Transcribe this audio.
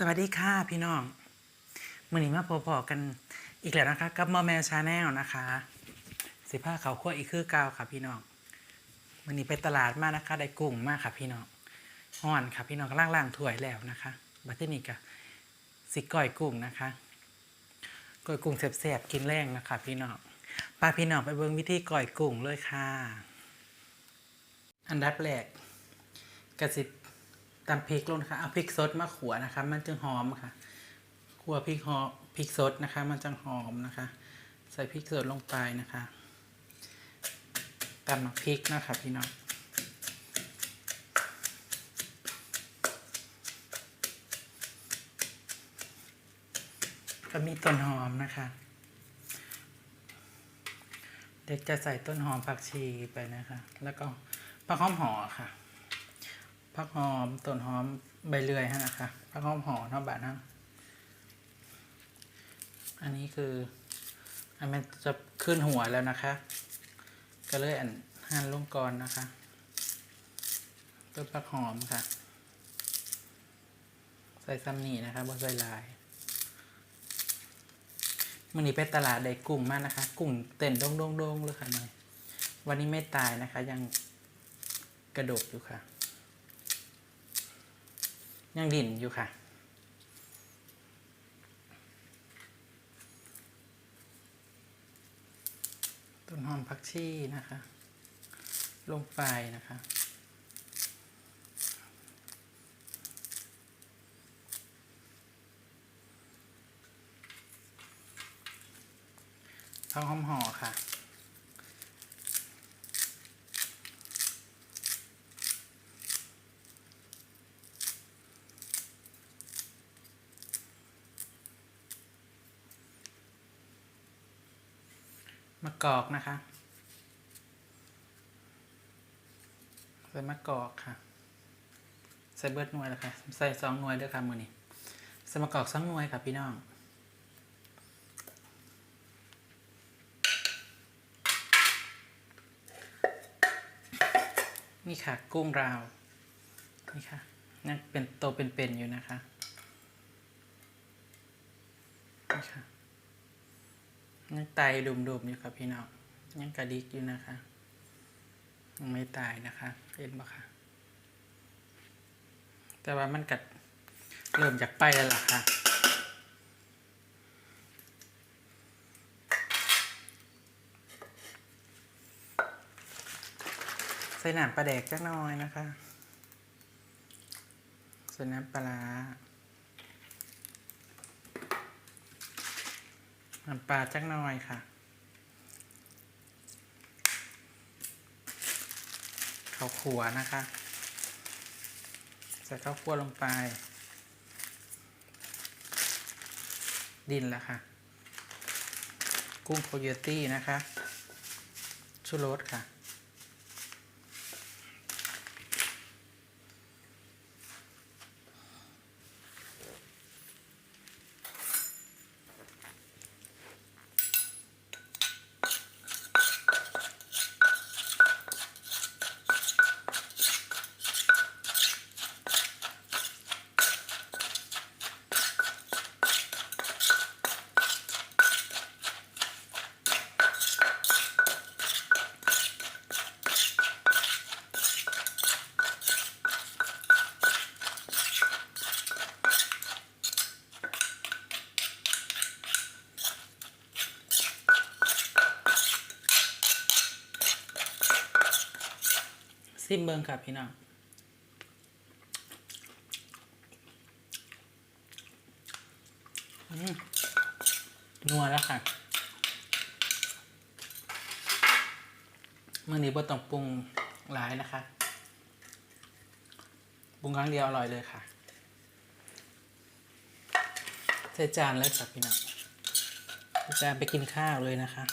สวัสดีค่ะพี่น้องมือนี้มาพบๆกันอีกแล้วนะคะ กับมอแมวชาแนลนะคะ สิผ้าเขาวขั้วอีกคือเกาวค่ะพี่น้องมือนี้ไปตลาดมานะคะ ได้กุ้งมากค่ะพี่น้องห่อนค่ะพี่น้องล่างล่างๆถ้วยแล้วนะคะบัตเทอร์นี่กะสิก้อยกุ้งนะคะก้อยกุ้งแสบๆกินแรงนะคะพี่น้องปลาพี่น้องไปเบิ่งวิธีก้อยกุ้งเลยค่ะ อันดับแรกกระสิบ ตำพริกลงนะคะเอาพริกสดมาขัวนะคะ มันจึงหอมค่ะขัวพริกหอมพริกสดนะคะ มันจึงหอมนะคะ ใส่พริกสดลงไปนะคะตำพริกนะคะพี่น้องก็มีต้นหอมนะคะ เด็กจะใส่ต้นหอมผักชีไปนะคะ แล้วก็ผักหอมห่อค่ะ ผักหอมต้นหอมใบเลื่อยฮะนะคะผักหอมหอมเนาะบาทนะอันนี้คือ อันมันจะขึ้นหัวแล้วนะคะ ก็เลยอันหั่นลงก่อนนะคะ ต้นผักหอมค่ะ ใส่ซัมนี่นะคะบนใส่ลายมันนี้ไปตลาดได้กุ้งมากนะคะ กุ้งเต้นโดงโดงโดงเลยค่ะหน่อยวันนี้ไม่ตายนะคะ ยังกระดกอยู่ค่ะ ยังดิ่นอยู่ค่ะ ต้นหอมผักชีนะคะ ลงไปนะคะผักหอมห่อค่ะ มะกอกนะคะใส่มะกอกค่ะ ใส่เบิดหน่วยแล้วค่ะ ใส่สองหน่วยด้วยค่ะมือนี้ใส่มะกอกสองหน่วยค่ะพี่น้องนี่ค่ะ กุ้งราว นี่ค่ะยังเป็นโตเป็นๆอยู่นะคะ นี่ค่ะ ยังไตดุมๆอยู่ครับพี่น้องยังกระดิกอยู่นะคะยังไม่ตายนะคะเห็นปะคะแต่ว่ามันกัดเริ่มจากไปแล้วล่ะค่ะใส่น้ำปลาแดกจักน่อยนะคะใส่น้ำปลาร้า น้ำปลาจักหน่อยค่ะ ข้าวขัวนะคะ ใส่ข้าวขัวลงไป ดินละค่ะ กุ้งโคโยตี้นะคะ ชูรสค่ะ ซิมเบิงค่ะพี่น้องนัวแล้วค่ะเมื่อนี้บ่ต้องปรุงหลายนะคะ ปรุงครั้งเดียวอร่อยเลยค่ะใส่จานเลยค่ะพี่น้องจานไปกินข้าวเลยนะคะ